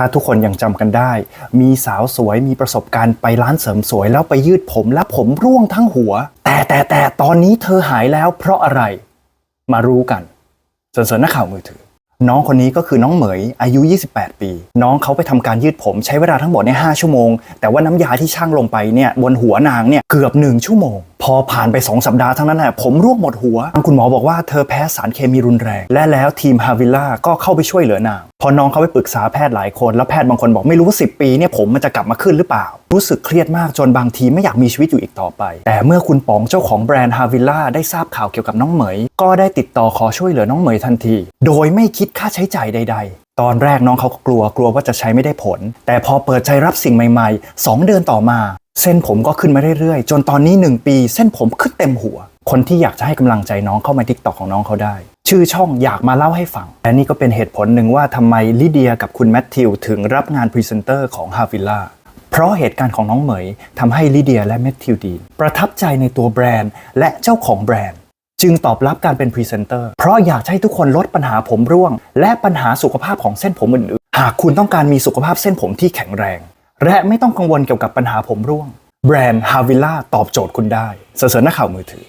ถ้าทุกคนยังจำกันได้ มีสาวสวยมีประสบการณ์ไปร้านเสริมสวยแล้วไปยืดผมและผมร่วงทั้งหัว แต่แต่แต่ตอนนี้เธอหายแล้วเพราะอะไร มารู้กันเสริญๆนักข่าวมือถือ น้องคนนี้ก็คือน้องเหมยอายุ 28 ปี น้องเขาไปทำการยืดผมใช้เวลาทั้งหมดเนี่ย5ชั่วโมง แต่ว่าน้ำยาที่ช่างลงไปเนี่ยบนหัวนางเนี่ยเกือบ 1 ชั่วโมง อผ่านไป 2 สัปดาห์ทั้งนั้นแหละผมร่วงหมดหัวทางคุณหมอบอกว่าเธอแพ้สารเคมีรุนแรง และแล้วทีมฮาวิล่าก็เข้าไปช่วยเหลือนางพอน้องเขาไปปรึกษาแพทย์หลายคน แล้วแพทย์บางคนบอกไม่รู้ว่า10 ปีเนี่ยผมมันจะกลับมาขึ้นหรือเปล่า รู้สึกเครียดมากจนบางทีไม่อยากมีชีวิตอยู่อีกต่อไป แต่เมื่อคุณป๋องเจ้าของแบรนด์ฮาวิลล่าได้ทราบข่าวเกี่ยวกับน้องเหมย ก็ได้ติดต่อขอช่วยเหลือน้องเหมยทันที โดยไม่คิดค่าใช้จ่ายใด ๆตอนแรกน้องเขาก็กลัวกลัวว่าจะใช้ไม่ได้ผล แต่พอเปิดใจรับสิ่งใหม่ ๆ 2 เดือนต่อมา เส้นผมก็ขึ้นมาเรื่อยๆ จนตอนนี้ 1 ปี เส้นผมขึ้นเต็มหัว คนที่อยากจะให้กำลังใจน้องเข้ามาทิกตอกของน้องเขาได้ ชื่อช่องอยากมาเล่าให้ฟัง และนี่ก็เป็นเหตุผลหนึ่งว่าทำไมลิเดียกับคุณแมทธิวถึงรับงานพรีเซนเตอร์ของฮาวิลล่าเพราะเหตุการณ์ของน้องเหมยทำให้ลิเดียและแมทธิวดีประทับใจในตัวแบรนด์ และเจ้าของแบรนด์ จึงตอบรับการเป็นพรีเซนเตอร์เพราะอยากให้ทุกคนลดปัญหาผมร่วง และปัญหาสุขภาพของเส้นผมอื่นๆหากคุณต้องการมีสุขภาพเส้นผมที่แข็งแรง และไม่ต้องกังวลเกี่ยวกับปัญหาผมร่วง แบรนด์ฮาวิล่าตอบโจทย์คุณได้เสนอข่าวมือถือ